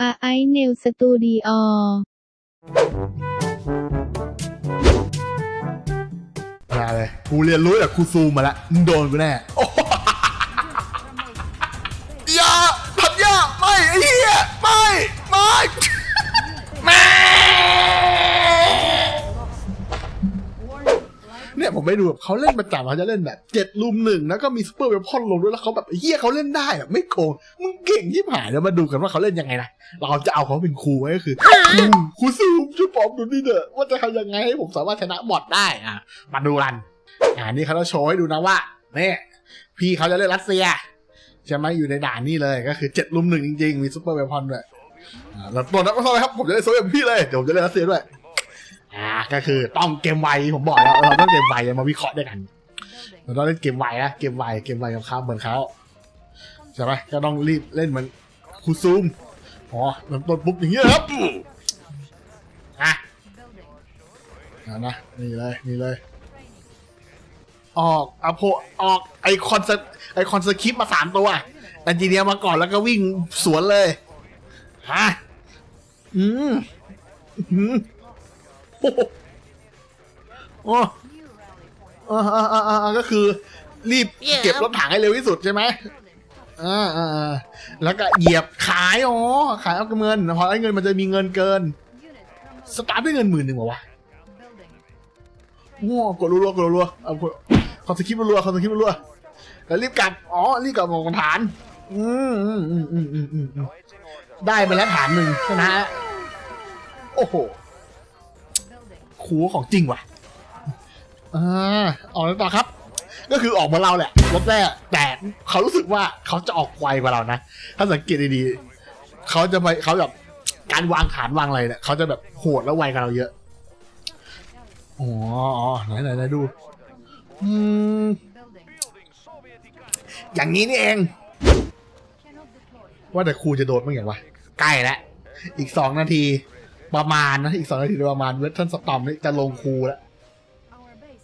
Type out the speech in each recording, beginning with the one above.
อาไอเนลสตูดิโอมาเลยกูเรียนรู้จากครูซูมมาแล้วมึงโดนกูแน่โอ้ยาทัดยาไม่ไอ้เหี้ยไม่ไม่ไม่ เนี่ยผมไม่ดูแบบเขาเล่นประจำเขาจะเล่นแบบเจ็ดลุมหนึ่งแล้วก็มีซูเปอร์เวพอนลงด้วยแล้วเขาแบบเฮียเขาเล่นได้แบบไม่โกงมึงเก่งที่ผ่านแล้วมาดูกันว่าเขาเล่นยังไงนะเราจะเอาเขาเป็นครูไว้ก็คือครูซูมช่วยบอกดูนี่เถอะว่าจะทำยังไงให้ผมสามารถชนะบอทได้อะมาดูกันอ่านี่เขาจะโชว์ให้ดูนะว่าเนี่ยพี่เขาจะเล่นรัสเซียใช่ไหมอยู่ในด่านนี่เลยก็คือเจ็ดลุมหนึ่งจริงๆมีซูเปอร์เวพอนด้วยอ่าแล้วตัวนักก็ครับผมจะเล่นโซเวียตพี่เลยเดี๋ยวผมจะเล่นรัสเซียด้วย อ่าก็คือต้องเกมไวผมบอกแล้วเราต้องเกมไวมาวิเคราะห์ด้วยกันเราต้องเล่นเกมไวนะเกมไวเกมไวกับเขาเหมือนเขาใช่ไหมก็ต้องรีบเล่นเหมือนคูซูมอ๋อเริ่มต้นปุ๊บอย่างเงี้ยครับอะนะนี่เลยนี่เลยออกอโพออกไอคอนสไอคอนสคริปมาสามตัวแอนจิเนียมาก่อนแล้วก็วิ่งสวนเลยฮะอืมอืม โอ้โหโอ้อ่าอ่าอ่าอ่าก็คือ รีบเก็บรถถังให้เร็วที่สุดใช่ไหมอ่าอ่าอ่าแล้วก็เหยียบขายอ๋อขายเอาเงินพอได้เงินมันจะมีเงินเกิน สตาร์ทด้วยเงินหมื่นหนึ่งเหรอวะโอ้กดรัวๆกดรัวๆเอากดคอนสคริปต์รัวๆคอนสคริปต์รัวๆแล้วรีบกลับอ๋อรีบกลับของฐานอืมอืมอืมอืมอืมอืมอืมได้มาแล้วฐานหนึ่งชนะโอ้โห คูของจริงว่ะอ่าออกแล้วต่อครับ ก็คือออกมาเราแหละรถแรกแต่เขารู้สึกว่าเขาจะออกไวกว่าเรานะ ถ้าสังเกตดีๆเขาจะไปเขาแบบการวางฐานวางอะไรเนี่ยเขาจะแบบโหดและไวกว่าเราเยอะอ๋ออ๋อไหนไหนไหนดูอืมอย่างนี้นี่เอง ว่าแต่ครูจะโดดเมื่อไหร่วะใกล้แล้วอีกสองนาที ประมาณนะอีกสองนาทีประมาณเวทเทิลสตอมนี่จะลงครูแล้ว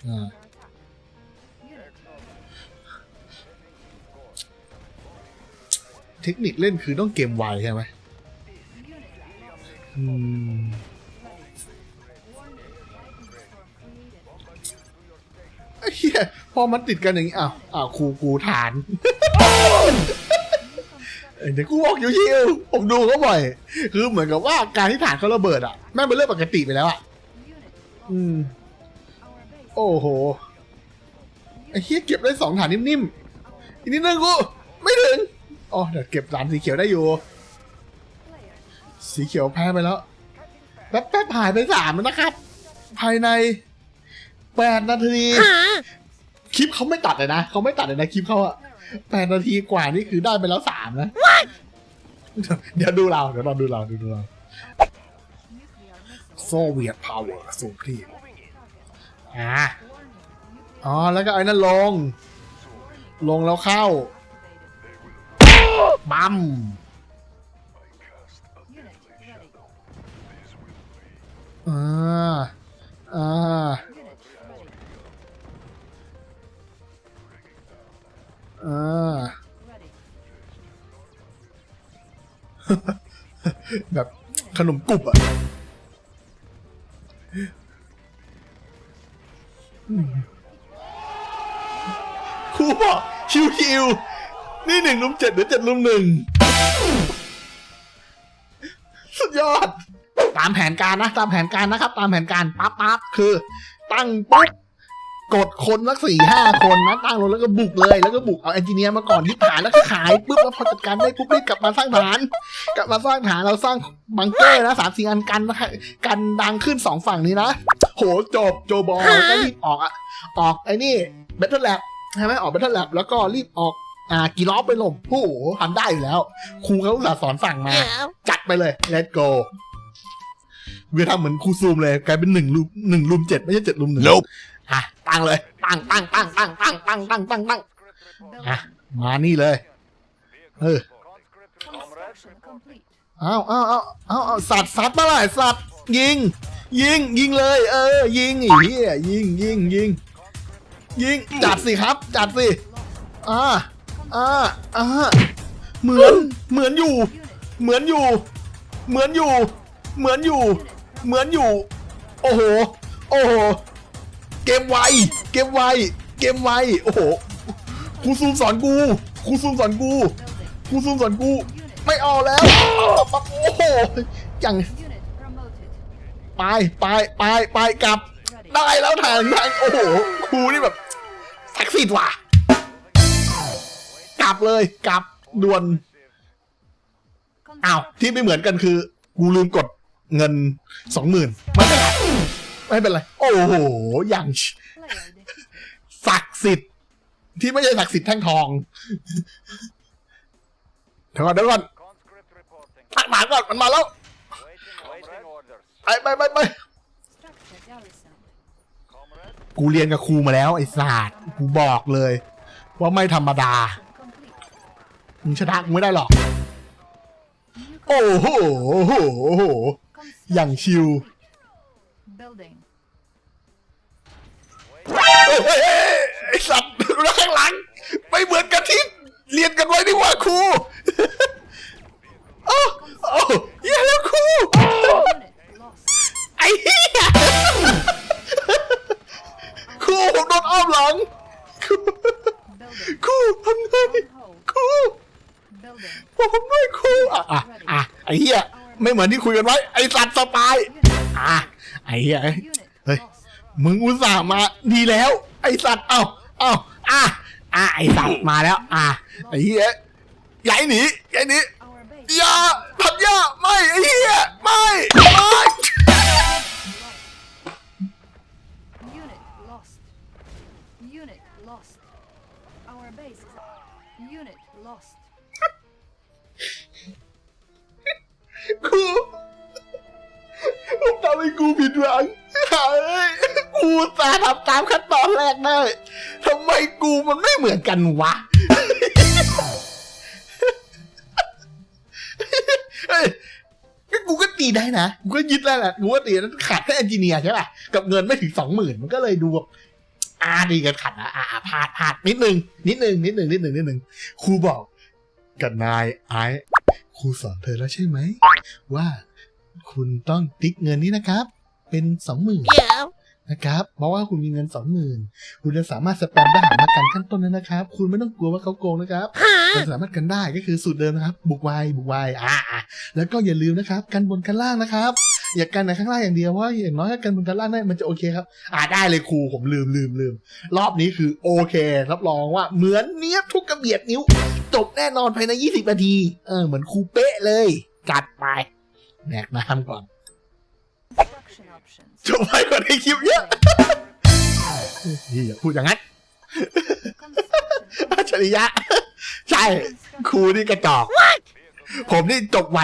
อ่าเทคนิคเล่นคือต้องเกมไวใช่ไหมอืมเหี้ยพอมันติดกันอย่างนี้อ้าวอ้าวครูกูฐาน เอ้ยเดี๋ยวกูบอกอยู่ยิวผมดูเขาบ่อย คือเหมือนกับว่าการที่ฐานเขาระเบิดอะแม่งเป็นเรื่องปกติไปแล้วอะ อืม โอ้โห ไอ้เหี้ยเก็บได้สองฐานนิ่มๆ อีกนิดนึงกู ไม่ถึง อ๋อ เดี๋ยวเก็บฐานสีเขียวได้อยู่ สีเขียวแพ้ไปแล้ว แป๊บๆหายไปสามแล้วนะครับ ภายในแปดนาที คลิปเขาไม่ตัดเลยนะ เขาไม่ตัดเลยนะคลิปเขาอะ แปดนาทีกว่านี่คือได้ไปแล้วสามนะ เดี๋ยวดูเรา เดี๋ยวเราดูเราดูดูเราโซเวียตพาวเวอร์สูงพรีมอ่าอ๋อ แล้วก็ไอ้นั่นลง ลงแล้วเข้า บัมอ่า อ่า อ่า แบบขนมกรุบอะครูบอกชิวชิวนี่หนึ่งลุมเจ็ดหรือเจ็ดลุมหนึ่งสุดยอด ตามแผนการนะ ตามแผนการนะครับ ตามแผนการปั๊บปั๊บคือ ตั้งปุ๊บ กดคนสักสี่ห้าคนนะตั้งลงแล้วก็บุกเลย แล้วก็บุกเอาเอนจิเนียร์มาก่อนที่ฐานแล้วก็ขายปุ๊บแล้วพอจัดการได้ปุ๊บรีบกลับมาสร้างฐาน กลับมาสร้างฐานเราสร้างบังเกอร์นะสามสี่อันกันนะกันดังขึ้นสองฝั่งนี้นะโหจบโจบอลแล้วก็รีบออกอะออกไอ้นี่เบทเทิลแลบใช่ไหมออกเบทเทิลแลบแล้วก็รีบออกอ่ากี่ล้อไปหลบโอ้โหทำได้อยู่แล้ว ครูเขาอุตส่าห์สอนสั่งมา จัดไปเลย let's go เวลาเหมือนครูซูมเลย กลายเป็นหนึ่งลุมหนึ่งลุมเจ็ดไม่ใช่เจ็ดลุมหนึ่ง Nope. อะตั้งเลย ตั้งตั้งตั้งตั้งตั้งตั้งตั้งตั้งตั้งอะมานี่เลย เออเอาเอาเอาเอาเอาสัตว์สัตว์มาเลยสัตว์ยิง ยิงยิงเลย เออ ยิงไอีเหี้ยยิงยิงยิงยิงจัดสิครับ จัดสิอ่าอ่าอ่าเหมือนเหมือนอยู่ เหมือนอยู่ เหมือนอยู่ เหมือนอยู่ เหมือนอยู่ โอ้โห โอ้โห เกมไว เกมไว เกมไว โอ้โห ครูซูมสอนกู ครูซูมสอนกู ครูซูมสอนกู ไม่เอาแล้วโอ้โหอย่างไปไปไปไปกลับ ได้แล้วทางทางโอ้โห ครูนี่แบบศักดิ์สิทธิ์ว่ะ กลับเลยกลับด่วนอ้าวที่ไม่เหมือนกันคือ กูลืมกดเงินสองหมื่นไม่เป็นไร ไม่เป็นไร โอ้โห อย่างศักดิ์สิทธิ์ที่ไม่ใช่ศักดิ์สิทธิ์แท่งทองเดี๋ยวก่อนเดี๋ยวก่อนตักหมาก่อนมันมาแล้วไปไปไปไปกูเรียนกับครูมาแล้วไอ้ศาสตร์กูบอกเลย ว่าไม่ธรรมดามึงชนะกูไม่ได้หรอก โอ้โหโอ้โหอย่างชิว Building. ไอ้สัตว์แล้วข้างหลัง ไม่เหมือนกันที่เรียนกันไว้ดีกว่าครูโอ้โอ้เหี้ยแล้วครู Unit lost. ไอ้เหี้ยครูผมโดนอ้อมหลังครู Building. ครูทำไง On hold. ครู Building. ผมด้วยครูอะอะอะไอ้เหี้ยไม่เหมือนที่คุยกันไว้ ไอ้สัตว์สปายอะ ไอ้เหี้ย Unit เฮ้ย lost. มึงอุตส่าห์มาดีแล้ว ไอสัตว์เอ้าเอ้าอะอะไอสัตว์มาแล้ว อะไอเหี้ยใหญ่หนีใหญ่หนี Our base. อย่าทันย่าไม่ไอเหี้ยไม่ไม่ Unit lost. Unit lost. Our base is. Unit lost. กูผมทำให้กูผิดหวังเฮ้ยกูสาทำตามขั้นตอนแรกได้ทำไมกูมันไม่เหมือนกันวะเฮ้ยกูก็ตีได้นะกูก็ยึดได้แหละกูก็ตีนั้นขาดแค่เอนจิเนียร์ใช่ป่ะกับเงินไม่ถึงสองหมื่นมันก็เลยดูแบบอาดีกันขัดนะอ่าอ่าพลาดพลาดนิดนึงนิดนึงนิดนึงนิดนึงนิดนึงครูบอกกับนายไอ้ครูสอนเธอแล้วใช่ไหมว่า คุณต้องติ๊กเงินนี้นะครับ เป็นสองหมื่นนะครับเพราะว่าคุณมีเงินสองหมื่นคุณจะสามารถสแปมทหารมากันขั้นต้นนั้นนะครับ คุณไม่ต้องกลัวว่าเขาโกงนะครับคุณสามารถกันได้ก็คือสูตรเดิมนะครับ บุกไวบุกไวอ่าอ่าแล้วก็อย่าลืมนะครับ กันบนกันล่างนะครับ อย่ากันในข้างล่างอย่างเดียวเพราะว่าอย่างน้อยถ้ากันบนกันล่างได้มันจะโอเคครับอ่าได้เลยครูผมลืมลืมลืมรอบนี้คือโอเค รับรองว่าเหมือนเนี้ยบทุกกระเบียดนิ้วจบแน่นอนภายใน 20นาทีเออเหมือนครูเป๊ะเลย จัดไป แดกน้ำก่อน Construction options. จบไปกว่าในคลิปเยอะนี่อย่าพูดอย่างนั้น Construction. อัจฉริยะ ใช่ ครูนี่กระจอก ผมนี่จบไว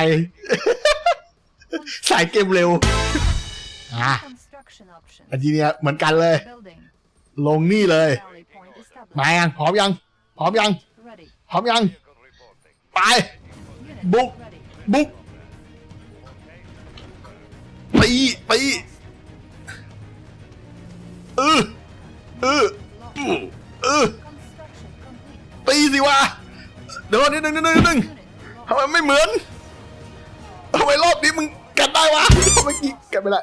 สายเกมเร็ว อะ Construction options. อันนี้เนี่ยเหมือนกันเลย Building. ลงนี่เลย Rally point established. มายังพร้อมยัง พร้อมยัง Ready. พร้อมยัง vehicle reporting. ไป Unit Book. ready. บุก ตีตีเออเออเออตีสิวะเดี๋ยวนิดนึงนิดนึงนิดนึงทำไมไม่เหมือนทำไมรอบนี้มึงกันได้วะเมื่อกี้กันไม่ได้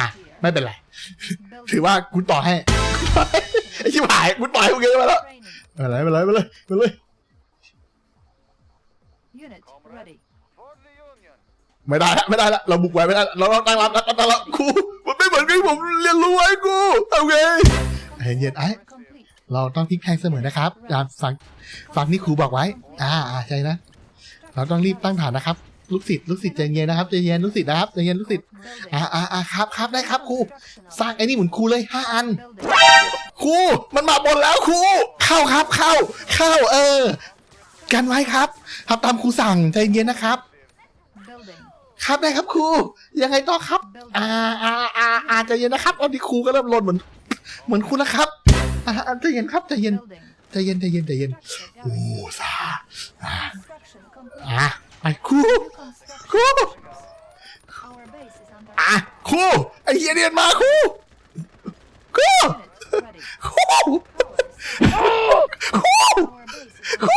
อะไม่เป็นไร ถือว่ากูต่อให้ไอ้ชิบหายกูต่อให้มึงเยอะมาแล้วไม่เป็นไรไม่เป็นไรไม่เป็นไรไม่เป็น ไม่ได้ละไม่ได้ละเราบุกไว้ไม่ได้ละเราต้องตั้งรับตั้งตั้งรับครูมันไม่เหมือนกับที่ผมเรียนรู้ไว้ครูโอเคไอ้เย็นไอ้เราต้องพลิกแพลงเสมอนะครับอ่าฟังฟังที่ครูบอกไว้ อ่าอ่าใช่นะ เราต้องรีบตั้งฐานนะครับ ลูกศิษย์ลูกศิษย์ใจเย็นนะครับใจเย็นลูกศิษย์นะครับใจเย็นลูกศิษย์อ่าอ่าอ่าครับครับได้ครับครูสร้างไอ้นี่เหมือนครูเลยห้าอันครูมันมาบนแล้วครูเข้าครับเข้า เข้าเออ กันไว้ครับทำตามครูสั่งใจเย็นนะครับ ครับได้ครับครูยังไงต่อครับ อ่าอ่าอ่าอ่าใจเย็นนะครับตอนนี้ครูก็เริ่มลนเหมือน เหมือนคุณนะครับอ่าใจเย็นครับใจเย็นใจเย็นใจเย็นใจเย็นโอ้ซาอ่าอ่าไปครูครูอะครูไอ้เฮียเรียนมาครูครู unit ready. ครูครู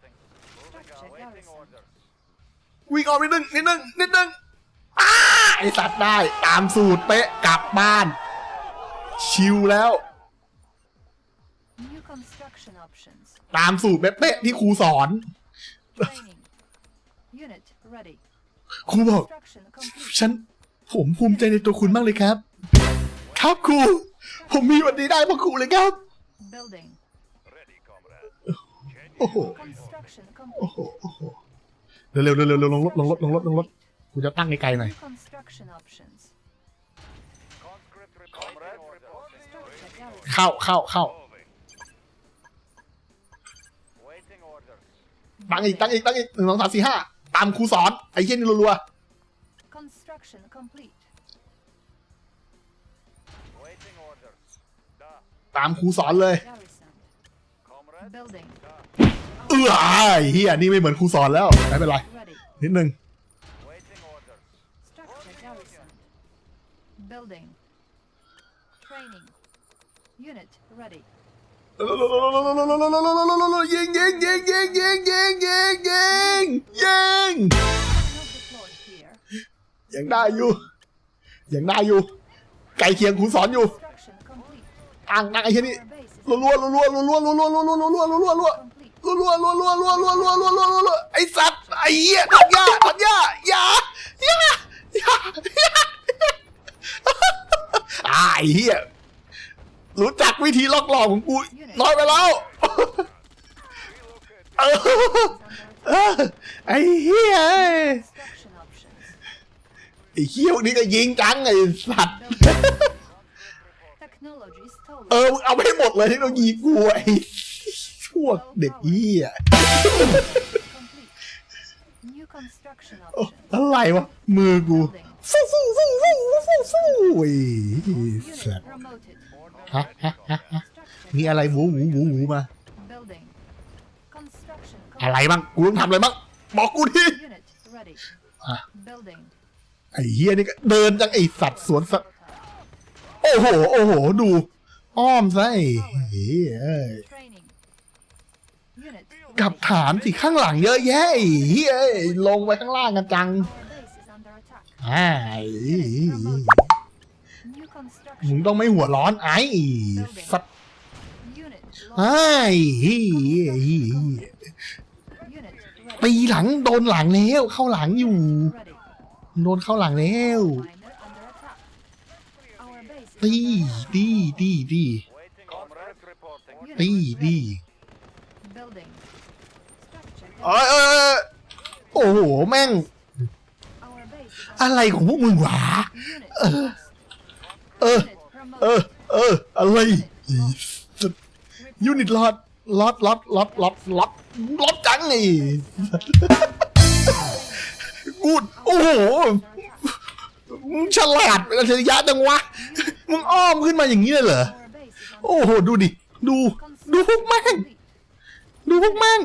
วิ่งออกนิดนึงนิดนึงนิดนึงอ้าไอสัตว์ได้ตามสูตรเป๊ะกลับบ้าน ชิวแล้ว New construction options. ตามสูตรเป๊ะๆที่ครูสอน Training. Unit ready. ครูบอก Construction complete. ฉันผมภูมิใจในตัวคุณมากเลยครับ ครับครู ผมมีวันนี้ได้เพราะครูเลยครับ Building. Ready, comrade. โอ้โห Construction โอ้ complete. โหโอ้โห เร็วเร็วเร็วเร็วเร็วลงรถลงรถลงรถลงรถกูจะตั้งไกลๆหน่อย New construction options. Conscript reporting. Comrade reporting. Structure garrison. เข้าเข้าเข้า Moving. Waiting orders. ตั้งอีกตั้งอีกตั้งอีกหนึ่งสองสามสี่ห้าตามครูสอนไอ้เหี้ยนี่รัว Construction complete. Waiting orders. Da. ๆตามครูสอนเลย Garrison. Comrade. Building. เออไอ้เฮียนี่ไม่เหมือนครูสอนแล้วไม่เป็นไร Ready. นิดนึง Waiting orders. Structure garrison. Building. Training. Unit ready. ยิงยิงยิงยิงยิงยิงยิงยิงยิง Not deployed here. ยังได้อยู่ยังได้อยู่ไก่เคียงครูสอนอยู่ Construction complete. ตั้งตั้งไอ้เฮียนี่ Our base is รัวรัวรัวรัวรัวรัวรัวรัวรัวรัวรัวรัวรัวรัว complete. รัวรัวรัวรัวรัวรัวรัวรัวรัวรัวไอ้สัตว์ไอ้เหี้ยทันยาทันยาอย่าอย่าอย่าอย่าอ่าไอ้เหี้ยรู้จักวิธีล็อกหลอกของกูน้อยไปแล้วเออ Is under attack. เออไอ้เหี้ย Construction options. ไอ้เหี้ยพวกนี้ก็ยิงจังไอ้สัตว์ Technology เอ stolen. อมึงเอาไปให้หมดเลยที่เรายิงกูไอ้พ วกเด็กเหี้ย Complete. New construction โอ้ options. อะไรวะ มือกู Building. ฟูฟูฟูฟูฟูฟูไอ้ Unit สัตว์ promoted. ฮะฮะฮะฮะ Structure มีอะไรหวูหวูหวูหวูมา building. Construction อะไร complete. บ้างกูต้องทำอะไรบ้างบอกกูดิ Unit ready. Ah. Building. ไอ้เฮียนี่ก็เดินจังไอ้สัตว์สวนสัตว์ Prototype. โอ้โห โอ้โห ดู อ้อมซะไอ้เฮียเอ้ย Training. Unit กลับ ready. ฐานสิข้างหลังเยอะแยะไอ้เฮียเอ้ยลงไปข้างล่างกันจัง Our base is under attack. อ่าไอ้ Unit promoted. New มึง construction. ต้องไม่หัวร้อนไอ้สัตว์ Unit ไอ้ lost. เฮียเฮีย Unit ตี ready. หลังโดนหลังแล้วเข้าหลังอยู่ Ready. โดนเข้าหลังแล้ว Miner under attack. Our base is ตี under attack. ตีตีตี Waiting comrade reporting. Unit ตีดี ready. Building. Structure เอ้ยเอ้ยเอ้ยโอ้โห แม่ง อะไรของพวกมึงวะเออ เออ เออ อะไรอีสัตว์ยูนิตลอดลอดลอดลอดลอดลอดลอดจังไอ้กูดโอ้โห มึงฉลาดเป็นอัจฉริยะจังวะ มึงอ้อมขึ้นมาอย่างนี้เลยเหรอ โอ้โห ดูดิ ดู ดูพวกแม่ง ดูพวกแม่ง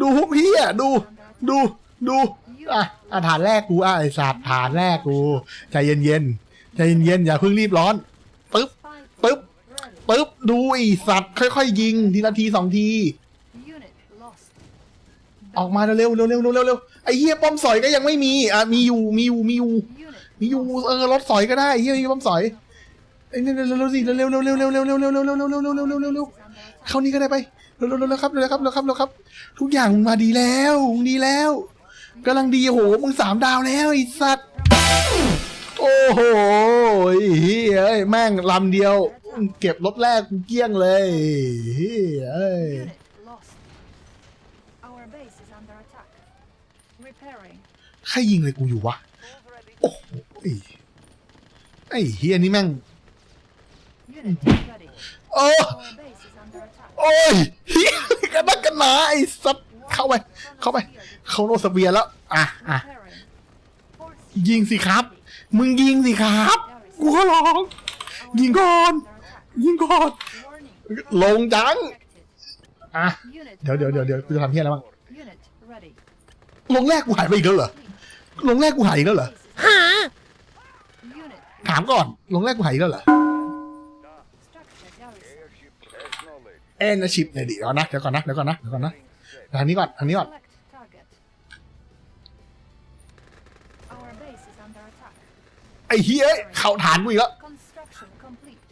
ดูพวกพี่อะดู ดูดูอะอะฐานแรกกูอะไอสัตว์ฐานแรกกูใจเย็นเย็นใจเย็นเย็นอย่าเพิ่งรีบร้อนปึ๊บปึ๊บปึ๊บดูไอสัตว์ค่อยๆยิงทีละทีสองทีออกมาเร็วๆเร็วเร็วเร็วเร็วไอเฮียป้อมสอยก็ยังไม่มีอะมีอยู่มีอยู่มีอยู่มีอยู่เออรถสอยก็ได้เฮียมีป้อมสอยไอ้เนี่ยเร็วๆสิเร็วๆเร็วๆเร็วๆเร็วๆเร็วๆเร็วๆเร็วๆเร็วๆเร็วๆเร็วเร็วเร็วเร็วเร็วเร็วเร็วๆเร็วๆเร็วๆเร็ว เราวๆๆครับเร็วครับเร็วครับเร็วครับ ทุกอย่างมึงมาดีแล้วมึงดีแล้วกำลังดีโหมึงสามดาวแล้วไอ้สัตว์โอ้โหเฮ้ยแม่งลำเดียว เก็บรถแรกเกลี้ยงเลยเฮ้ย ใครยิงเลยกูอยู่วะ โอ้โหไอ้เฮียนี่แม่ง โอ้ โอ้ยเฮียกันมาไอ้สัตว์เข้าไป เข้าไป เขาโนสเบียแล้ว อะอะยิงสิครับ มึงยิงสิครับกูขอร้อง ยิงก่อน ยิงก่อน ลงจัง อะ เดี๋ยวเดี๋ยวเดี๋ยวเดี๋ยวกูจะทำเฮี้ยอะไรบ้างลงแรกกูหายไปอีกแล้วเหรอ ลงแรกกูหายอีกแล้วเหรอ ถามก่อน ลงแรกกูหายอีกแล้วเหรอ เอ็นชิปเนี่ยดิเดี๋ยวนะเดี๋ยวก่อนนะเดี๋ยวก่อนนะเดี๋ยวก่อนนะทางนี้ก่อนทางนี้ก่อน Select target. Our base is under attack. ไอ้เฮียเข้าฐานกูอีกแล้ว Construction complete.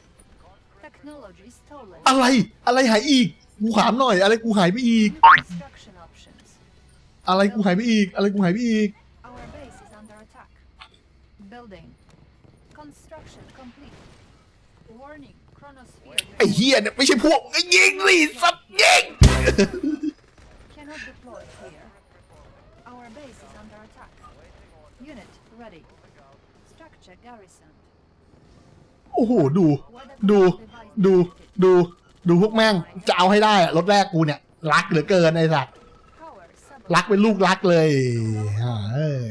Technology stolen. อะไรอะไรหายอีก กูถามหน่อย อะไรกูหายไปอีก New construction options. อะไรกูหายไปอีก อะไรกูหายไปอีก Our base is under attack. Building. Construction complete. Warning. Chronosphere. ไอ้เฮียเนี่ยไม่ใช่พวกไอ้ยิงสิสัตว์ยิง Cannot deploy here. Our base is under attack. Unit ready. Structure garrison. โอ้โหดู ดู ดู ดู ดูพวกแม่ง จะเอาให้ได้อะรถแรกกูเนี่ย รักเหลือเกินไอ้สัตว์ Power sub. รักเป็นลูกรักเลยอ่าเอ้ย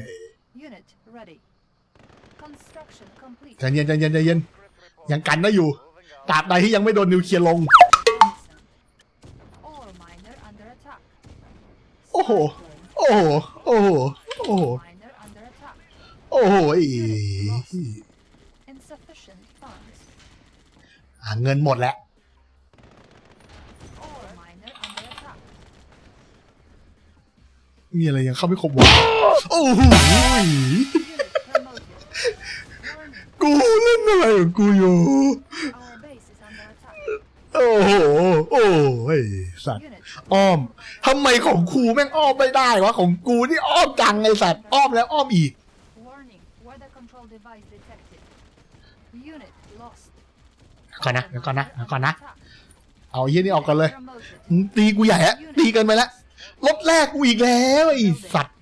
Unit ready. Construction complete. ใจเย็นใจเย็นใจเย็นยังกันได้อยู่ ตราบใดที่ยังไม่โดนนิวเคลียร์ลง Garrison. Ore miner under attack. โอ้โห Spy plane. โอ้โห โอ้โห โอ้โห Miner under attack. โอ้โหไอ้ Insufficient funds. อะเงินหมดแล้ว Ore miner under attack. มีอะไรยังเข้าไม่ครบวะโอ้โห Unit promoted. Warning. กูเล่นอะไรของกูอยู่ Our base is under attack. โอ้โหโอ้ยสัตว์ Unit อ้อมทำไมของกูแม่งอ้อมไม่ได้วะของกูนี่อ้อมจังไอ้สัตว์อ้อมแล้วอ้อมอีก warning. Weather control device detected. Unit lost. ก่อนนะเดี๋ยวก่อนนะเดี๋ยวก่อนนะ Attack. เอาไอ้เยี่ยนี่ออกก่อนเลย Promoted. มึงตีกูใหญ่อะตีเกินไปแล้วรถแรกกูอีกแล้วไอ้สัตว์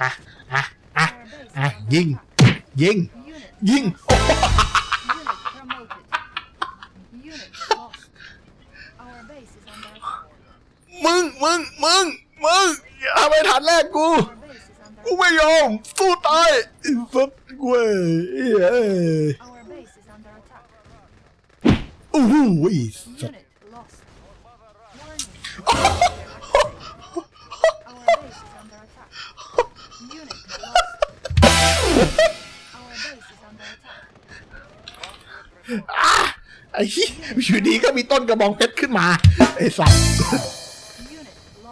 อะอะอะ Our base is Ah, under ยิง attack. ยิง Unit ยิง Unit promoted. Unit lost. Our base is under attack. มึง มึง มึง มึงอย่าไปฐานแรกกู กูไม่ยอม สู้ตายสุดเว้ยโอ้โหสัตว์ไอ้อยู่ดีก็มีต้นกระบองเพชรขึ้นมา ไอ้สัส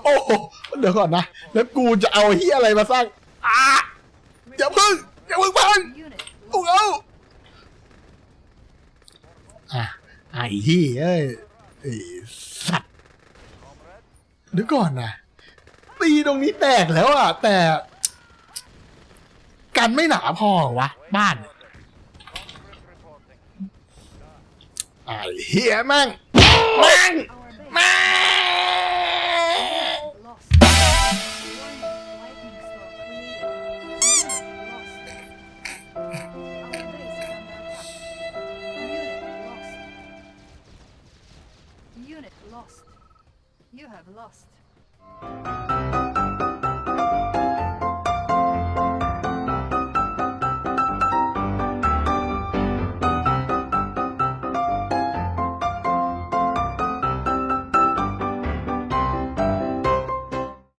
โอ้โหเดี๋ยวก่อนนะ แล้วกูจะเอาเฮียอะไรมาสร้างอะอย่าพึ่งอย่าพึ่งพัง Unit กูเอาอะไอ้เฮียเอ้ยไอ้สัตว์เดี๋ยวก่อนนะตีตรงนี้แตกแล้วอะ แต่กันไม่หนาพอเหรอวะ บ้านไอ้เฮียแม่งม่ง Our base แม่ง have lost.